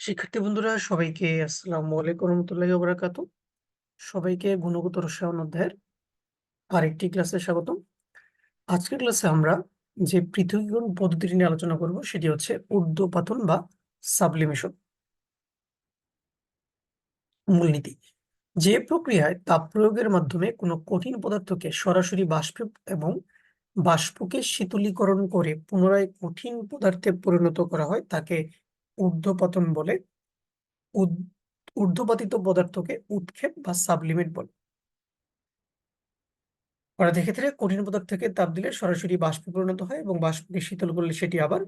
শিক্ষার্থী বন্ধুরা, সবাইকে আসসালামু আলাইকুম রহমতুল্লাহি ওবরাকাত সবাইকে গুণগত রসায়ন অধ্যায়ের আরেকটি ক্লাসে স্বাগতম। আজকের ক্লাসে আমরা যে পৃথকীকরণ পদ্ধতিটি নিয়ে আলোচনা করব, সেটি হচ্ছে ঊর্ধ্বপাতন বা সাবলিমেশন। মূলনীতি, যে প্রক্রিয়ায় তাপ প্রয়োগের মাধ্যমে কোনো কঠিন পদার্থকে সরাসরি বাষ্পে এবং বাষ্পকে শীতলীকরণ করে পুনরায় কঠিন পদার্থে পরিণত করা হয়, তাকে ঊর্ধ্বপাতন বলে ঊর্ধ্বপাতিত পদার্থকে উৎক্ষেপ বা সাবলিমেট বলে। অর্থাৎ এক্ষেত্রে কঠিন পদার্থ থেকে তাপ দিলে সরাসরি বাষ্পে পরিণত হয় এবং বাষ্পকে শীতল করলে সেটি আবার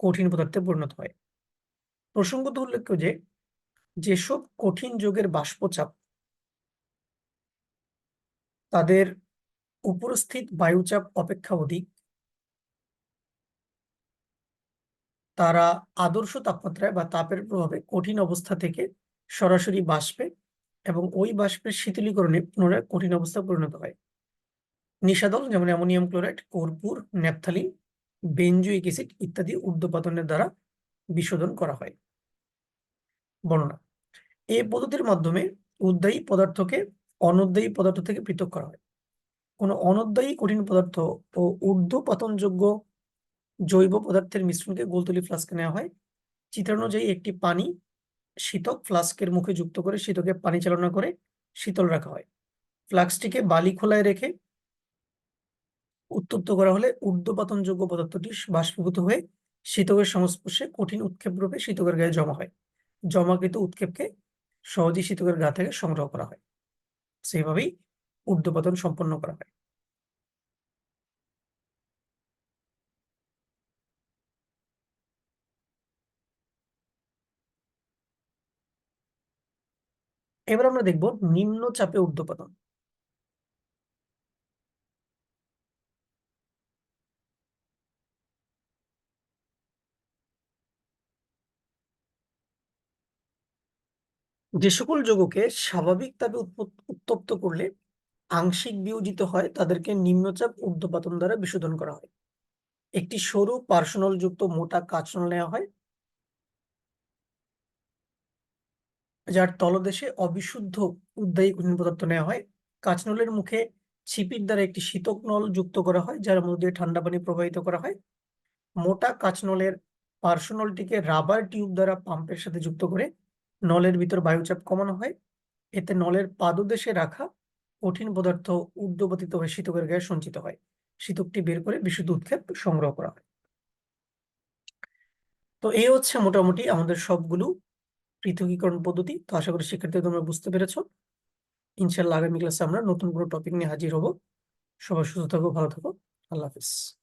কঠিন পদার্থে পরিণত হয়। প্রসঙ্গত উল্লেখ্য যে, যেসব কঠিন যোগের বাষ্পচাপ তাদের উপস্থিত বায়ুচাপ অপেক্ষা অধিক তারা আদর্শ তাপমাত্রায় বা তাপের প্রভাবে কঠিন অবস্থা থেকে সরাসরি বাষ্পে এবং ওই বাষ্পের শীতলীকরণে পুনরায় কঠিন অবস্থা পরিণত হয়। নিষাদল যেমন অ্যামোনিয়াম ক্লোরাইড, কর্পূর, ন্যাপথালিন বেঞ্জুইক অ্যাসিড ইত্যাদি ঊর্ধ্বপাতনের দ্বারা বিশোধন করা হয়। বর্ণনা এই পদ্ধতির মাধ্যমে উদ্দায়ী পদার্থকে অনদ্যায়ী পদার্থ থেকে পৃথক করা হয়। কোনো অনদ্যায়ী কঠিন পদার্থ ও ঊর্ধ্বপাতনযোগ্য জৈব পদার্থের মিশ্রণকে গোলতলি ফ্লাস্কে নেওয়া হয়। চিত্রানুযায়ী একটি পানি শীতক ফ্লাস্কের মুখে যুক্ত করে শীতকে পানি চালনা করে শীতল রাখা হয়। ফ্লাস্কটিকে বালি খোলায় রেখে উত্তপ্ত করা হলে ঊর্ধ্বপাতনযোগ্য পদার্থটি বাষ্পীভূত হয়ে শীতকের সংস্পর্শে কঠিন উৎক্ষেপ রূপে শীতকের গায়ে জমা হয়। জমাকৃত উৎক্ষেপকে সহজেই শীতকের গা থেকে সংগ্রহ করা হয়। সেইভাবেই ঊর্ধ্বপাতন সম্পন্ন করা হয়। এবার আমরা দেখব নিম্ন চাপে ঊর্ধ্বপতন। যে সকল যৌগকে স্বাভাবিক তাপে উত্তপ্ত করলে আংশিক বিয়োজিত হয়, তাদেরকে নিম্নচাপ ঊর্ধ্বপাতন দ্বারা বিশোধন করা হয়। একটি সরু পার্সোনাল যুক্ত মোটা কাঁচনল নেওয়া হয়। যার তলদেশে অবিশুদ্ধ উদ্দায়ী কঠিন পদার্থ নেওয়া হয়। কাঁচনলের মুখে ছিপির দ্বারা একটি শীতক নল যুক্ত করা হয়, যার মধ্যে ঠান্ডা পানি প্রবাহিত করা হয়। মোটা কাঁচনলের পার্শ্বনলটিকে রাবার টিউব দ্বারা পাম্পের সাথে যুক্ত করে নলের ভিতর বায়ুচাপ কমানো হয়। এতে নলের পাদদেশে রাখা কঠিন পদার্থ ঊর্ধ্বপতিত হয়ে শীতকের গায়ে সঞ্চিত হয়। শীতকটি বের করে বিশুদ্ধ উৎক্ষেপ সংগ্রহ করা হয়। তো এই হচ্ছে মোটামুটি আমাদের সবগুলো পৃথকীকরণ পদ্ধতি। তো আশা করি শিক্ষার্থী তোমরা বুঝতে পেরেছ। ইনশাল্লাহ আগামী ক্লাসে আমরা নতুন কোনো টপিক নিয়ে হাজির হব। সবাই সুস্থ থাকো, ভালো থাকো। আল্লাহ হাফিজ।